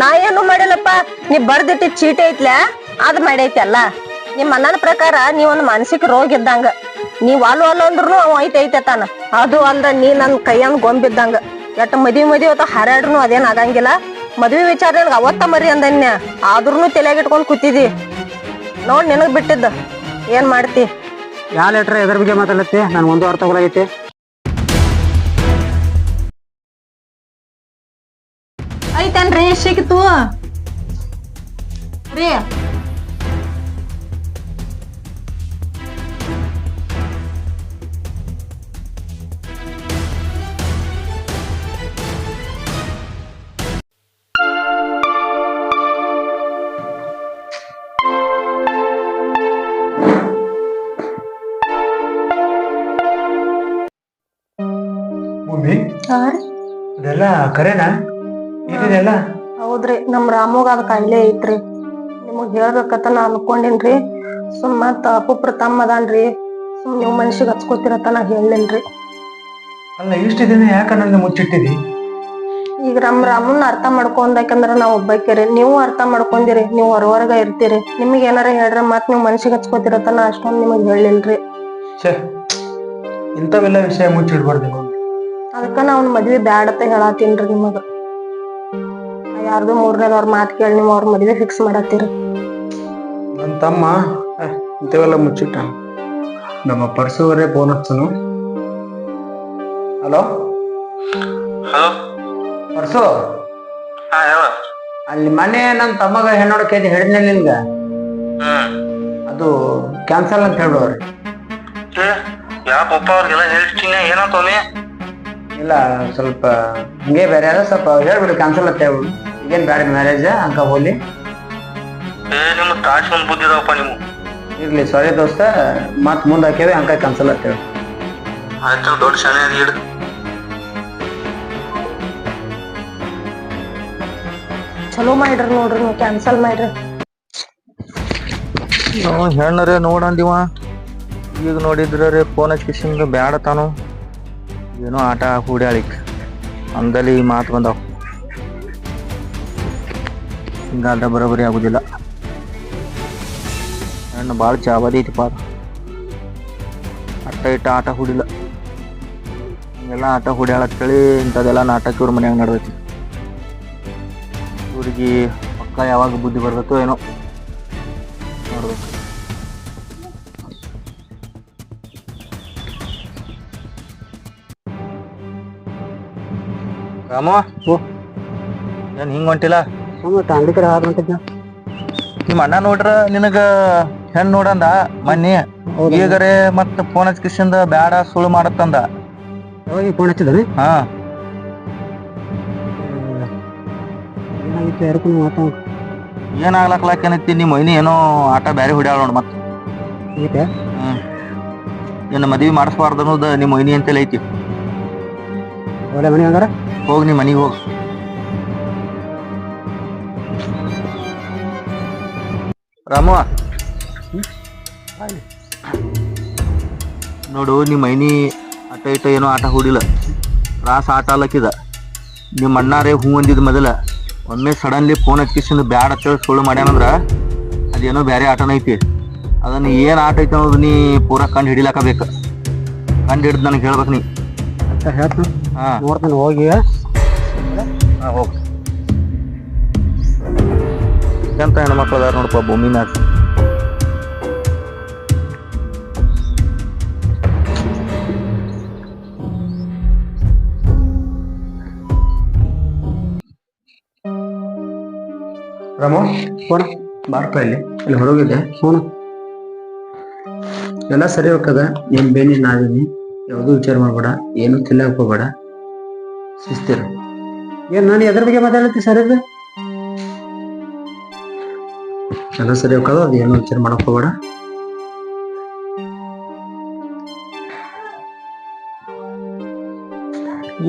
ನಾ ಏನು ಮಾಡಿಲ್ಲಪ್ಪ? ನೀ ಬರ್ದಿಟ್ಟಿ ಚೀಟಿ ಐತ್ಲ? ಅದ್ ಮಾಡೈತಿ ಅಲ್ಲ. ನಿಮ್ ಅಣ್ಣನ ಪ್ರಕಾರ ನೀ ಒಂದ್ ಮಾನಸಿಕ ರೋಗ ಇದ್ದಂಗ. ನೀವ್ ಅಲ್ಲು ಅಲ್ಲ ಅಂದ್ರೂ ಅವ್ ಐತೆ ಐತೆ ತಾನ. ಅದು ಅಲ್ದ ನೀ ನನ್ ಕೈಯನ್ ಗೊಂಬಿದ್ದಂಗ ಎಟ್ಟ ಮದ್ವಿ ಮದ್ವಿ ಅವತ್ತ ಹಾರಾಡ್ರು ಅದೇನ್ ಆಗಂಗಿಲ್ಲ. ಮದ್ವಿ ವಿಚಾರ ನನ್ಗೆ ಅವತ್ತ ಮರಿ ಅಂದನ್ಯ? ಆದ್ರೂ ತಲೆಯಾಗ ಇಟ್ಕೊಂಡ್ ಕೂತಿದಿ. ನೋಡ್ ನಿನಗ್ ಬಿಟ್ಟಿದ್ದ. ಏನ್ ಮಾಡ್ತಿ? ಯಾವ ಲೆಟ್ರ್ ಎದ್ರ ಬಗ್ಗೆ ಮಾತಾಡತ್ತೆ ನನ್ ಒಂದು ಅರ್ಥ ಐತೇನ್ರಿ ಸಿಕ್ತು ರೀ ಭೂಮಿ ಇದೆಲ್ಲ ಕರೆನಾ ಇದೆಲ್ಲ ಹೌದ್ರಿ ನಮ್ ರಾಮುಗ ಅದ್ ಕಾಯಿಲೆ ಐತ್ರಿ. ನಿಮಗ್ ಹೇಳ್ಬೇಕತ್ತ ನಾ ಅನ್ಕೊಂಡಿನ್ರಿ. ಸುಮ್ ಮತ್ತ ಅಪುಪ್ರ ತಮ್ಮ ಅದಾನ್ರಿ. ಸುಮ್ ನೀವ್ ಮನ್ಸಿಗೆ ಹಚ್ಕೋತಿರತ್ತ ನಾ ಹೇಳಿನ್ರಿ ಅಲ್ಲ ಇಷ್ಟ ದಿನ ಯಾಕ ಮುಚ್ಚಿಟ್ಟಿದಿ? ಈಗ ನಮ್ ರಾಮನ್ ಅರ್ಥ ಮಾಡ್ಕೊಂಡಾಕಂದ್ರ ನಾವ್ ಒಬ್ಬಾಕಿರಿ. ನೀವು ಅರ್ಥ ಮಾಡ್ಕೊಂಡಿರಿ ನೀವು ಹೊರವರ್ಗ ಇರ್ತೀರಿ. ನಿಮಗೆ ಏನಾರ ಹೇಳ್ರ ಮತ್ ನೀವು ಮನ್ಸಿಗೆ ಹಚ್ಕೋತಿರತ್ತ ನಾ ಅಷ್ಟೊಂದ್ ನಿಮಗ್ ಹೇಳಿಲ್ರಿ ಛೇ ಇಂಥವೆಲ್ಲ ವಿಷಯ ಮುಚ್ಚಿಡ್ಬಾರ್ದು ಅದಕ್ಕ ನಾ ಅವ್ನ ಮದ್ವಿ ಬ್ಯಾಡತ್ತ ಹೇಳತ್ತೀನ್ರಿ ನಿಮಗ. ಯಾರ್ದು ಮೂರನೇದವ್ರ ಮಾತ್ ಕೇಳಿ ನೀವು ಅವ್ರ ಮದುವೆ ಫಿಕ್ಸ್ ಮಾಡತ್ತೀರಿ. ನನ್ನ ತಮ್ಮ ಏ, ಇಂಥವೆಲ್ಲ ಮುಚ್ಚಿಟ್ಟ. ನಮ್ಮ ಪರ್ಸುವರೇ ಫೋನ್ ಹಚ್ಚನು. Hello hello Parsu? ಹಾ ಹೇಳ. ಅಲ್ಲಿ ಮನೆ ನನ್ನ ತಮ್ಮಗ ಹೆಣ್ಣೋಡಕ್ಕೆ ಹೇಳಿದ್ನೆ ನಿನ್ಗ? ಹ್ಮ್. ಅದು ಕ್ಯಾನ್ಸಲ್ ಅಂತ ಹೇಳ್ಬಿಡವ್ರಿ ಏ ಯಾ ಪಪ್ಪ ಅವ್ರಿಗೆಲ್ಲ ಹೇಳ್ತೀನಿ ಏನಾತವನಿ ಇಲ್ಲ ಸ್ವಲ್ಪ ಹಂಗೆ ಬೇರೆ ಅದ ಸ್ವಲ್ಪ ಹೇಳ್ಬಿಡು ಕ್ಯಾನ್ಸಲ್ ಅಂತ ಹೇಳ್ಬಿಡು. ಈಗೇನ್ ಬೇಡ ಮ್ಯಾರೇಜ್ ಅಂಕ ಹೋಲಿ? ಏ ನಿಮ್ಮ ತಾಶ್ ಒಂದ್ ಬುದ್ಧಿದವಪ್ಪ ನೀವು ಇರ್ಲಿ ಸರಿ ದೋಸ್ತ ಮತ್ ಮುಂದೆ ಹಾಕ್ಯಾವೆ ಅಂಕ ಕ್ಯಾನ್ಸಲ್ ಅಂತ ಹೇಳಿ ಆಯ್ತು ದೊಡ್ಡ ಶಾನೆ ಅದ ಹಿಡ್ ಚಲೋ ಮಾಡ್ರಿ ನೋಡ್ರಿ ನೀವು ಕ್ಯಾನ್ಸಲ್ ಮಾಡ್ರಿ. ನಾವು ಹೆಣ್ಣರೇ ನೋಡಂದಿವ. ಈಗ ನೋಡಿದ್ರೆ ಫೋನ್ ಹಚ್ಕಿಸಿಂದ ಬ್ಯಾಡ ತಾನು. ಏನೋ ಆಟ ಹೂಡ್ಯಾಳಿಕ್. ಅಂದಲ್ಲಿ ಮಾತು ಬಂದಾವ. ಹಿಂಗಾದ್ರೆ ಬರೋಬರಿ ಆಗುದಿಲ್ಲ. ಹೆಣ್ಣು ಭಾಳ ಚಾವದಿ ಐತಿಪ್ಪ ಅಟ್ಟ ಇಟ್ಟ ಆಟ ಹೂಡಿಲ್ಲ. ಹಿಂಗೆಲ್ಲ ಆಟ ಅಂತೇಳಿ ಇಂಥದ್ದೆಲ್ಲ ನಾಟಕ ಇವ್ರ ಮನ್ಯಾಗ ನಡ್ದೈತಿ. ಇವ್ರಿಗೆ ಪಕ್ಕ ಯಾವಾಗ ಬುದ್ಧಿ ಬರ್ಬೇಕೋ ಏನೋ ನೋಡ್ಬೇಕು. ರಾಮ ಓ ಏನ್ ಹಿಂಗ್ ಹೊಂಟಿಲ್ಲ? ಕಡೆ ಹೊಂಟಿದ್ನ ನಿಮ್ಮ ಅಣ್ಣ ನೋಡ್ರ ನಿನಗ ಹೆಣ್ ನೋಡಂದ ಮನ್ನಿ? ಈಗರೆ ಮತ್ತ ಫೋನ್ ಹಚ್ಕಿಸಿಂದ ಬ್ಯಾಡ ಸುಳ್ಳು ಮಾಡತ್ತಂದ ಯಾವಾಗ ಫೋನ್ ಹಚ್ಚಿದಾನೆ? ಹಾ. ಏನಾಗಿತ್ತು ಯಾರಕ್ಕೂ ಮಾತಾಡ ಏನ್ ಆಗ್ಲಕ್ಲಾಕೇನೈತಿ ನಿಮ್ಮ ಮೈನಿ ಏನೋ ಆಟ ಬ್ಯಾರೆ ಹೊಡ್ಯಾಳ ನೋಡ್ ಮತ್ತ. ಹ್ಮ್. ನಿನ್ನ ಮದ್ವಿ ಮಾಡಿಸ್ಬಾರ್ದು ಅನ್ನೋದು ನಿಮ್ಮ ಮೈನಿ ಅಂತೇಳಿ ಐತಿ ಒಳ್ಳೆ ಮನೆ ಹಂಗಾರ? ಹೋಗ್ ನೀ ಮನಿಗ್ ಹೋಗ್. ರಾಮ. ನೋಡು ನಿಮ್ಮ ಮೈನಿ ಆಟ ಇಟ ಏನೋ ಆಟ ಹೂಡಿಲ್ಲ. ರಾಸ ಆಟ ಅಲ್ಲಕ್ಕಿದ ನಿಮ್ಮ ಅಣ್ಣಾರೇ ಹೂ ಅಂದಿದ್ದು ಮೊದಲ. ಒಮ್ಮೆ ಸಡನ್ಲಿ ಫೋನ್ ಹಚ್ಚಿಸಿಂದು ಬ್ಯಾಡ ಅಂತೇಳಿ ಸುಳ್ಳು ಮಾಡ್ಯಾನಂದ್ರ ಅದೇನೋ ಬೇರೆ ಆಟನ ಐತಿ. ಅದನ್ನು ಏನು ಆಟ ಐತೆ ಅನ್ನೋದು ನೀ ಪೂರ ಕಂಡು ಹಿಡಿಲಾಕಬೇಕು. ಕಂಡು ಹಿಡಿದು ನನಗೆ ಹೇಳ್ಬೇಕು ನೀ. ಹೇಳ್ತು ಹಾಂ. ಹೋಗಿ. ಹಾ ಹೋಗ್. ಎಂತ ಹೆಣ್ಮಕ್ಳು ಅದಾರ ನೋಡಪ್ಪ ಭೂಮಿ ರಮೋ ಫೋನ್ ಬಾರಪ್ಪ ಇಲ್ಲಿ. ಇಲ್ಲಿ ಹೊರಗಿದ್ದೆ ಫೋನು ಎಲ್ಲ ಸರಿ ಹೋಗ್ತದ? ಏನ್ ಬೇನಿ ನಾವಿನಿ? ಯಾವುದು ವಿಚಾರ ಮಾಡಬೇಡ. ಏನು ತಿನ್ನಕ್ ಹೋಗ್ಬೇಡ. ಶಿಸ್ತಿರ ಏನ್ ನಾನು ಎದ್ರ ಬಗ್ಗೆ ಮಾತಾಡತ್ತಿ ಸರ್ ಇದು? ಎಲ್ಲ ಸರಿ ಹೋಗೋದು? ಅದು ಏನು ವಿಚಾರ ಮಾಡಕ್ ಹೋಗ್ಬೇಡ?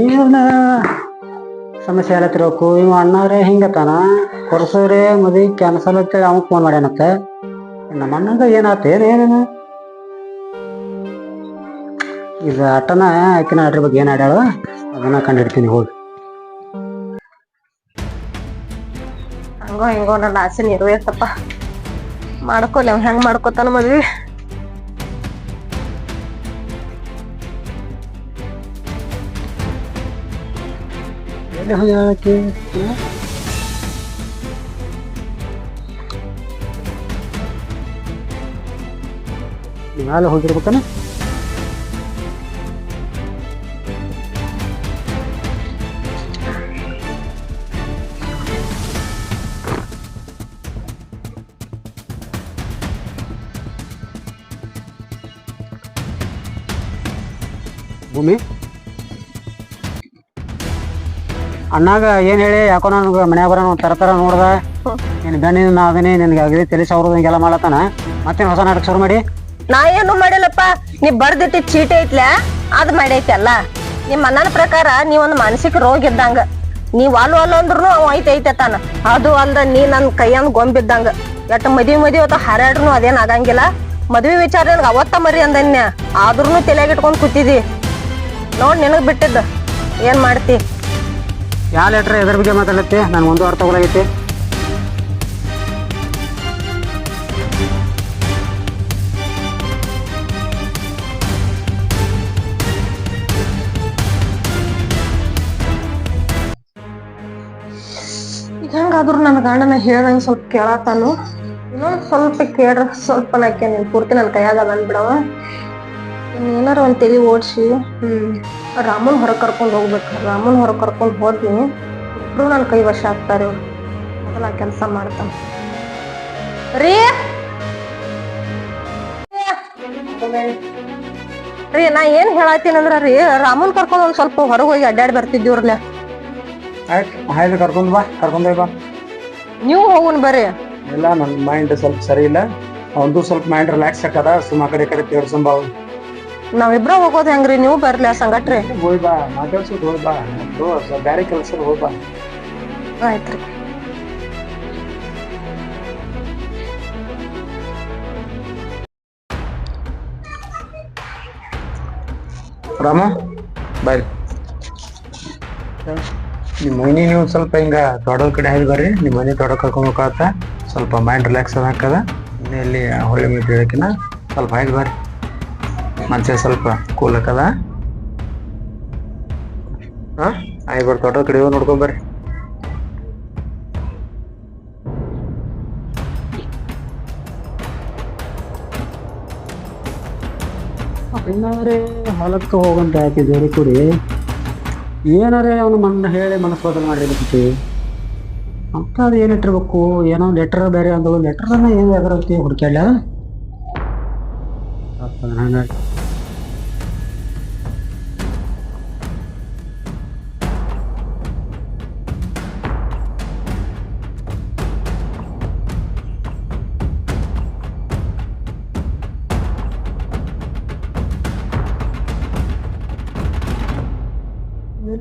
ಏನ ಸಮಸ್ಯೆ ಹೇಳತ್ತಿರೋಕು ಇವ ಅಣ್ಣವ್ರೆ ಹಿಂಗತಾನ. ಕೊರ್ಸೋರೆ ಮದುವೆ ಕ್ಯಾನ್ಸಲ್ ಅಂತೇಳಿ ಅವ್ ಫೋನ್ ಮಾಡ್ಯಾನತ್ತ ನಮ್ಮ ಅಣ್ಣಂದ ಏನಾತ? ಏನೇನು? ಇದು ಆಟನ ಆಕಿನ ಆಡ್ರ ಬಗ್ಗೆ ಏನು ಆಡ್ಯಾಳ ಅದನ್ನ ಕಂಡು ಹಿಡ್ತೀನಿ ಹೋಗಿ. ಹಂಗೋ ಹಿಂಗೋ ನನ್ನ ಆಸೆ ನೆರವೇರ್ತಪ್ಪ ಮಾಡ್ಕೊಲಿ ಅವ್ ಹೆಂಗ್ ಮಾಡ್ಕೊತಾನ ಮದ್ವಿ ಎಲ್ಲಿ ಹೋಗ್ಯಾಕಿ ಮ್ಯಾಲೆ ಹೋಗಿರ್ಬೇಕನ ಭೂಮಿ? ಅಣ್ಣಾಗ ಏನ್ ಹೇಳಿ? ಯಾಕೋ ನನಗೆ ಮನೆ ಬರೋ ತರ ತರ ನೋಡ್ದ. ನೀನ್ ಬೆನ್ನಿನ ನಾದನಿ ನಿನ್ಗೆ ಅಗದಿ ತಲೆ ಸಾವಿರದ ಹಿಂಗೆಲ್ಲ ಮಾಡತ್ತಾನ ಹೊಸ ನಾಟಕ ಶುರು ಮಾಡಿ? ನಾ ಏನು ಮಾಡಿಲ್ಲಪ್ಪ. ನೀ ಬರ್ದಿಟ್ಟಿ ಚೀಟಿ ಐತ್ಲ? ಅದ್ ಮಾಡೈತಿ ಅಲ್ಲ. ನಿಮ್ ಅಣ್ಣನ ಪ್ರಕಾರ ನೀವೊಂದು ಮಾನಸಿಕ ರೋಗ ಇದ್ದಂಗ. ನೀವ್ ಅಲ್ಲು ಅಲ್ ಅಂದ್ರೂ ಅವ್ ಐತೆ ಐತೆ ತಾನ. ಅದು ಅಲ್ದ ನೀ ನನ್ ಕೈಯಂದ್ ಗೊಂಬಿದ್ದಂಗ ಎಟ್ ಮದ್ವಿ ಮದ್ವಿ ಅವತ್ತ ಹಾರಾಡ್ರು ಅದೇನ್ ಆಗಂಗಿಲ್ಲ. ಮದ್ವಿ ವಿಚಾರ ನನ್ಗೆ ಅವತ್ತ ಮರಿ ಅಂದನ್ಯ ಆದ್ರೂನು ತಲೆಯಾಗ ಇಟ್ಕೊಂಡ್ ಕೂತಿದಿ ನೋಡ್ ನಿನಗೆ ಬಿಟ್ಟಿದ್ದ. ಏನ್ ಮಾಡ್ತಿ? ಯಾವ ಲೆಟ್ರ್ ಎದ್ರ ಬಗ್ಗೆ ಮಾತಾಡತ್ತೆ ನಾನು ಒಂದು ವಾರ ತಗೊಳಗೈತಿ. ಹೆಂಗಾದ್ರು ನನ್ನ ಗಂಡನ ಹೇಳಂಗ್ ಸ್ವಲ್ಪ ಕೇಳತ್ತಾನು. ಇನ್ನೊಂದ್ ಸ್ವಲ್ಪ ಕೇಳ್ರ ಸ್ವಲ್ಪ ನಾಕೆ ನೀನ್ ಪೂರ್ತಿ ನನ್ನ ಕೈಯಾಗ ಬಂದ್ಬಿಡವ ಏನಾರ ಒಂದ್ ತೆಲಿ ಓಡ್ಸಿ ರಾಮನ್ ಹೊರ ಕರ್ಕೊಂಡ್ ಹೋಗ್ಬೇಕು. ರಾಮನ್ ಹೊರ ಕರ್ಕೊಂಡ್ ಹೋದ್ನಿ ಇಬ್ರು ನನ್ ಕೈ ವರ್ಷ ಆಗ್ತಾರೆ ಇವ್ರು. ಮೊದಲ ಕೆಲಸ ಮಾಡ್ತಾನ. ರೀ! ರೀ ನಾ ಏನ್ ಹೇಳತ್ತೀನಿ ಅಂದ್ರ ರೀ ರಾಮನ್ ಕರ್ಕೊಂಡ್ ಒಂದ್ ಸ್ವಲ್ಪ ಹೊರಗ್ ಹೋಗಿ ಅಡ್ಡಾಡಿ ಬರ್ತಿದ್ದೀವ್ರಲ್ಲ ಆಯ್ತು ಕರ್ಕೊಂಡ್ ಬಾ ಕರ್ಕೊಂಡ್ ಬಾ. ನೀವು ಹೋಗುನ್ ಬರ್ರಿ. ಇಲ್ಲ ನನ್ನ ಮೈಂಡ್ ಸ್ವಲ್ಪ ಸರಿ ಇಲ್ಲ. ಒಂದು ಸ್ವಲ್ಪ ಮೈಂಡ್ ರಿಲ್ಯಾಕ್ಸ್ ಆಕದ ಸುಮ್ಮ ಕಡೆ ಕಡೆ ತೇರ್ಸಂಬ ನಾವಿಬ್ರ ಹೋಗೋದ್ ಹೆಂಗ್ರಿ? ನೀವು ಬರ್ಲಿ ಆ ಸಂಗಟ್ರಿ. ಹೋಯ್ ಬಾ ಮಾತಾಡ್ಸೋದು ಹೋಯ್ ಬಾ. ಬ್ಯಾರೆ ಕೆಲಸ ಹೋಯ್ ಬಾ. ಆಯ್ತ್ರಿ. ರಾಮ ಬಾಯ್ ನಿಮ್ಮ ಮನೆ ನೀವು ಸ್ವಲ್ಪ ಹಿಂಗ ತೊಡಲ್ ಕಡೆ ಹೇಳಿ ಬರ್ರಿ. ನಿಮ್ಮ ಮನೆ ತೊಡ ಕರ್ಕೊಂಡ್ ಹೋಗತ್ತ ಸ್ವಲ್ಪ ಮೈಂಡ್ ರಿಲ್ಯಾಕ್ಸ್ ಅದಾಕದ ಇಲ್ಲಿ ಹೊಳ್ಳಿ ಮೀಟ್ ಹೇಳಕಿನ ಸ್ವಲ್ಪ ಹಾಯ್ದು ಬರ್ರಿ. ಮನ್ಸ ಸ್ವಲ್ಪ ಕೂಲ್ ಆಕದ? ಹಾ ಆಯ್ ಬರ್ರಿ ತೋಟದ ಕಡೆ ಹೋಗಿ ನೋಡ್ಕೊಂಡ್ ಬರ್ರಿ. ಇನ್ನಾದ್ರೆ ಹೊಲಕ್ಕೆ ಹೋಗಂತ ಹಾಕಿದ್ದೇರಿ ಕುಡಿ? ಏನಾರೇ ಅವನು ಮಣ್ಣು ಹೇಳಿ ಮನಸ್ಸು ಬದಲು ಮಾಡಿರ್ಬೇಕು ಅಂತ ಅದು ಏನು ಇಟ್ಟಿರ್ಬೇಕು? ಏನೋ ಲೆಟರ್ ಬೇರೆ ಅಂದಳು ಲೆಟ್ರನ್ನ ಏನು ಎದರಂತೆ ಹುಡ್ಕ್ಯಾಳ ಹಂಗಾಗಿ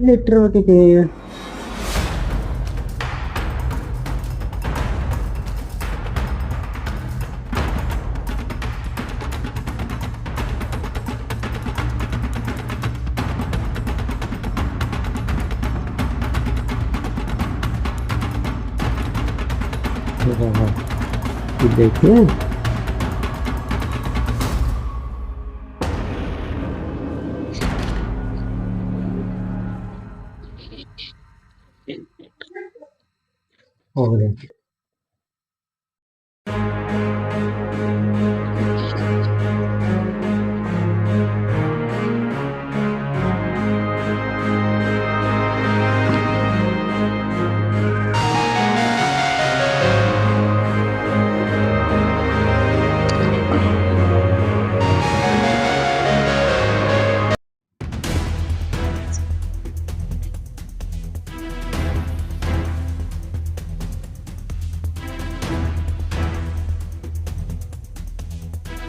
ലിറ്ററൊക്കെ കഴിയും देखिए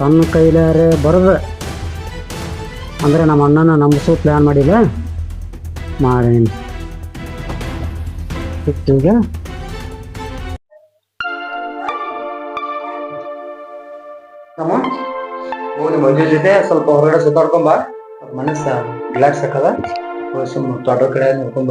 ತನ್ನ ಕೈಲಾರೆ ಬರೋದು ಅಂದರೆ ನಮ್ಮ ಅಣ್ಣನ ನಂಬಿಸೋ ಪ್ಲ್ಯಾನ್ ಮಾಡಿಲ್ಲ? ಮಾಡೀನಿ ಈಗ. ಮದುವೆ ಜೊತೆ ಸ್ವಲ್ಪ ಹೊರಗಡೆ ಸುತ್ತಾಡ್ಕೊಂಡ್ ಬಾ. ಸ್ವಲ್ಪ ಮನಸ್ಸ ರಿಲ್ಯಾಕ್ಸ್ ಆಕದ ಸುಮ್ಮನೆ ಸುಮ್ಮ ತೋಟ ಕಡೆ ನೋಡ್ಕೊಂಡ್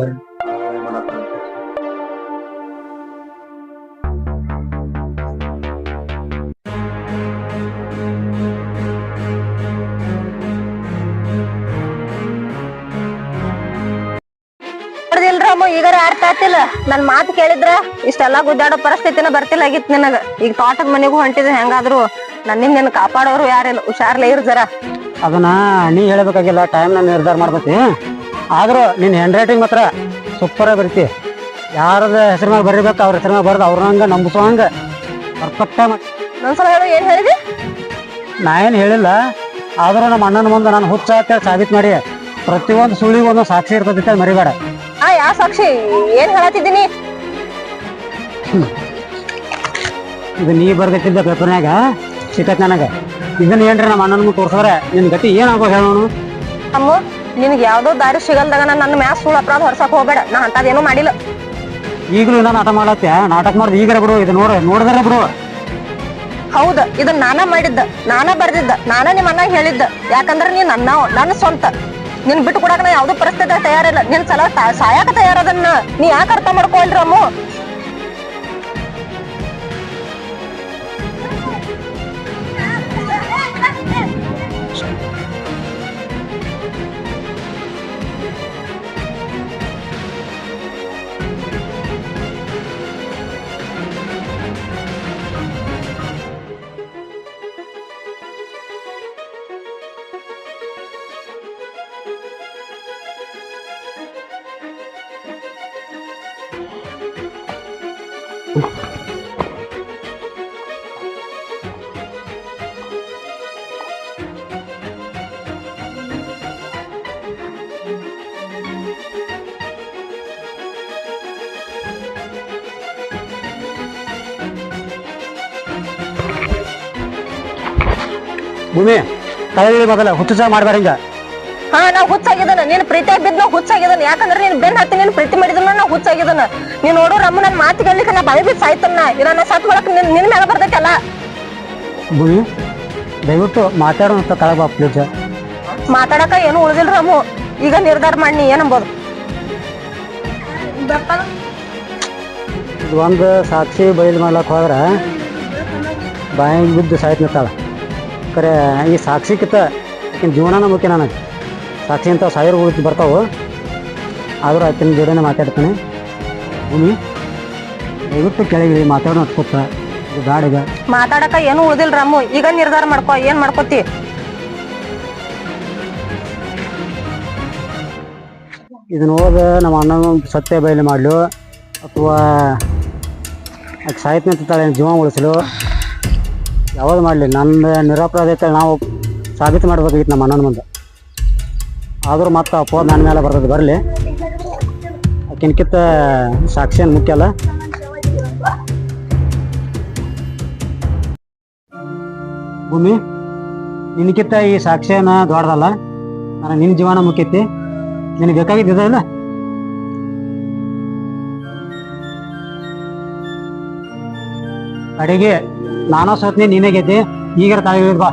ನನ್ ಮಾತು ಕೇಳಿದ್ರ ಇಷ್ಟೆಲ್ಲಾ ಗುದ್ದಾಡೋ ಪರಿಸ್ಥಿತಿನ ಬರ್ತಿಲ್ಲ ಆಗಿತ್ ನಿನಗ. ಈಗ ತೋಟದ ಮನೆಗೂ ಹೊಂಟಿದ್ರೆ ಹೆಂಗಾದ್ರು ನನ್ನಿಂದ ನಿನ್ ಕಾಪಾಡೋರು ಯಾರಿಲ್ಲ ಹುಷಾರ್ಲೆ ಇರ್ ಜರ. ಅದನ್ನ ನೀ ಹೇಳಬೇಕಾಗಿಲ್ಲ ಟೈಮ್ ನಾನು ನಿರ್ಧಾರ ಮಾಡ್ತೈತಿ ಆದ್ರೂ ನಿನ್ನ ಹ್ಯಾಂಡ್ ರೈಟಿಂಗ್ ಮಾತ್ರ ಸೂಪರ್ ಬರ್ತಿ. ಯಾರದ ಹೆಸರು ಮೇಲೆ ಬರೀಬೇಕು ಅವ್ರ ಹೆಸರು ಮೇಲೆ ಬರ್ದು ಅವ್ರಂಗ ನಂಬಿಸೋಂಗ ಪರ್ಫೆಕ್ಟ್ ನನ್ಸಲ ಹೇಳು ಏನ್ ಹೇಳಿದಿ? ನಾ ಏನು ಹೇಳಿಲ್ಲ ಆದ್ರೂ ನಮ್ಮ ಅಣ್ಣನ ಮುಂದೆ ನಾನು ಹುಚ್ಚ ಅಂತೇಳಿ ಸಾಬೀತು ಮಾಡಿ ಪ್ರತಿಯೊಂದು ಸುಳಿಗೂ ಒಂದೊಂದು ಸಾಕ್ಷಿ ಇರ್ತದೆ ಮರಿಬೇಡ. ಆ ಯಾವ ಸಾಕ್ಷಿ ಏನ್ ಹೇಳತ್ತಿದ್ದೀನಿ? ಇದು ನೀ ಬರ್ದಿಟ್ಟಿದ್ದ ಪೇಪರ್ನ್ಯಾಗ ಸಿಕ್ಕತ್ ನನಗ. ಇದನ್ನ ಏನ್ರಿ ನಮ್ಮ ಅಣ್ಣನ ಮುಂದೆ ತೋರ್ಸಿದ್ರೆ ನಿನ್ ಗತಿ ಏನಾಗೋ ಹೇಳೋನು ಅಮ್ಮ ನಿನ್ಗೆ ಯಾವ್ದೋ ದಾರಿ ಸಿಗಲ್ದಾಗ ನಾನು ನನ್ನ ಮ್ಯಾಸ್ ಸುಳ್ಳು ಅಪರಾಧ ಹೊರಸಕ್ ಹೋಗ್ಬೇಡ. ನಾ ಅಂತದೇನು ಮಾಡಿಲ್ಲ. ಈಗಲೂ ನಾನು ನಾಟಕ ಮಾಡತ್ತೆ ನಾಟಕ ಮಾಡಿದ ಈಗರ ಬಿಡು ಇದು ನೋಡ ನೋಡಿದ್ರೆ ಬಿಡು. ಹೌದ ಇದನ್ನ ನಾನ ಮಾಡಿದ್ದ ನಾನ ಬರ್ದಿದ್ದ ನಾನ ನಿಮ್ಮ ಅಣ್ಣ ಹೇಳಿದ್ದ. ಯಾಕಂದ್ರೆ ನೀನ್ ನನ್ನ ನನ್ನ ಸ್ವಂತ. ನಿನ್ ಬಿಟ್ಟು ಕೊಡಾಕ ನಾ ಯಾವ್ದು ಪರಿಸ್ಥಿತಿ ತಯಾರಿಲ್ಲ. ನಿನ್ ಸಲ ಸಾಯಾಕ ತಯಾರದನ್ನ ನೀ ಯಾಕೆ ಅರ್ಥ ಮಾಡ್ಕೊಳ್ರಿ ಭೂಮಿ ತಲೆಗಿಳಿ ಮೊದಲ ಹುಚ್ಚು ಮಾಡಬೇಡ ಹಿಂಗ. ಹಾ ನಾ ಹುಚ್ಚಾಗಿದ್ದಾನ. ನೀನ್ ಪ್ರೀತಿ ಬಿದ್ದು ನಾವ್ ಹುಚ್ಚಾಗಿದ್ದಾನ. ಯಾಕಂದ್ರೆ ನೀನ್ ಬೆನ್ ಹತ್ತಿ ನೀನ್ ಪ್ರೀತಿ ಮಾಡಿದ್ರು ನಾ ಹುಚ್ಚಾಗಿದ್ದಾನ. ನೀನ್ ನೋಡು ರಮ್ಮ ನನ್ ಮಾತು ಕೇಳಲಿಕ್ಕೆ ನಾ ಬಾಯಿ ಬಿದ್ದು ಸಾಯ್ತನ್ನ ಇಲ್ಲ ಸತ್ ಒಳಕ್ ನಿನ್ ನಿನ್ ಮೇಲೆ ಬರ್ತೈತಲ್ಲ ಭೂಮಿ ದಯವಿಟ್ಟು ಮಾತಾಡೋಂತ ತಳಗ ಬಾ ಪ್ಲೀಸ್ ಮಾತಾಡಕ ಏನು ಉಳಿದಿಲ್ಲ ರಮು. ಈಗ ನಿರ್ಧಾರ ಮಾಡಿ ನೀ ಏನಂಬೋದು ಇದು ಒಂದು ಸಾಕ್ಷಿ ಬಯಲು ಮಾಡ್ಲಕ್ಕೆ ಹೋದ್ರೆ ಬಾಯಿ ಬಿದ್ದು ಸಾಯ್ತಾಳ ಕರೆ ಖರೆ ಈ ಸಾಕ್ಷಿಕಿತ ನಿನ್ನ ಜೀವನನ ಮುಖ್ಯ ನನಗೆ. ಸಾಕ್ಷಿ ಅಂತ ಸಾವಿರ ಉಳಿತು ಬರ್ತಾವೆ. ಆದರೂ ಆಕಿನ ಜೋಡಿನೇ ಮಾತಾಡ್ತಾನೆ. ಭೂಮಿ ದಯವಿಟ್ಟು ಕೆಳಗಿಳಿ ಮಾತಾಡೋ ಇದು ಬ್ಯಾಡಿಗ ಮಾತಾಡಕ ಏನು ಉಳಿದಿಲ್ಲ ರಾಮು. ಈಗ ನಿರ್ಧಾರ ಮಾಡ್ಕೋ ಏನ್ ಮಾಡ್ಕೊತಿ? ಇದನ್ನ ಹೋದ ನಮ್ಮ ಅಣ್ಣನ ಸತ್ಯ ಬಯಲು ಮಾಡಲು. ಅಥವಾ ಅದಕ್ಕೆ ಸಾಹಿತ್ಯ ನಿಂತಾಳೆ ಜೀವ ಉಳಿಸಲು? ಯಾವಾಗ ಮಾಡಲಿ? ನನ್ನ ನಿರಪರಾಧ ನಾವು ಸಾಬೀತು ಮಾಡ್ಬೇಕಾಗಿತ್ತು ನಮ್ಮ ಅಣ್ಣನ ಮುಂದೆ. ಆದರೂ ಮತ್ತೆ ಫೋನ್ ನನ್ನ ಮೇಲೆ ಬರ್ತದೆ ಬರಲಿ. ಕಿನ್ಕಿತ್ತ ಸಾಕ್ಷಿ ಏನು ಮುಖ್ಯ ಅಲ್ಲ? ಭೂಮಿ ನಿನ್ಕಿತ್ತ ಈ ಸಾಕ್ಷ್ಯನ ದೊಡ್ಡದಲ್ಲ? ನಾನು ನಿನ್ನ ಜೀವನ ಮುಖ್ಯತಿ. ನಿನಗೆ ಬೇಕಾಗಿದ್ದ ಇಲ್ಲ ಅಡಿಗೆ, ನಾನೋ ಸತ್ನಿ ನೀನೇ ಗೆದ್ದೆ ಈಗ ತಾಯಿ ಬಾ.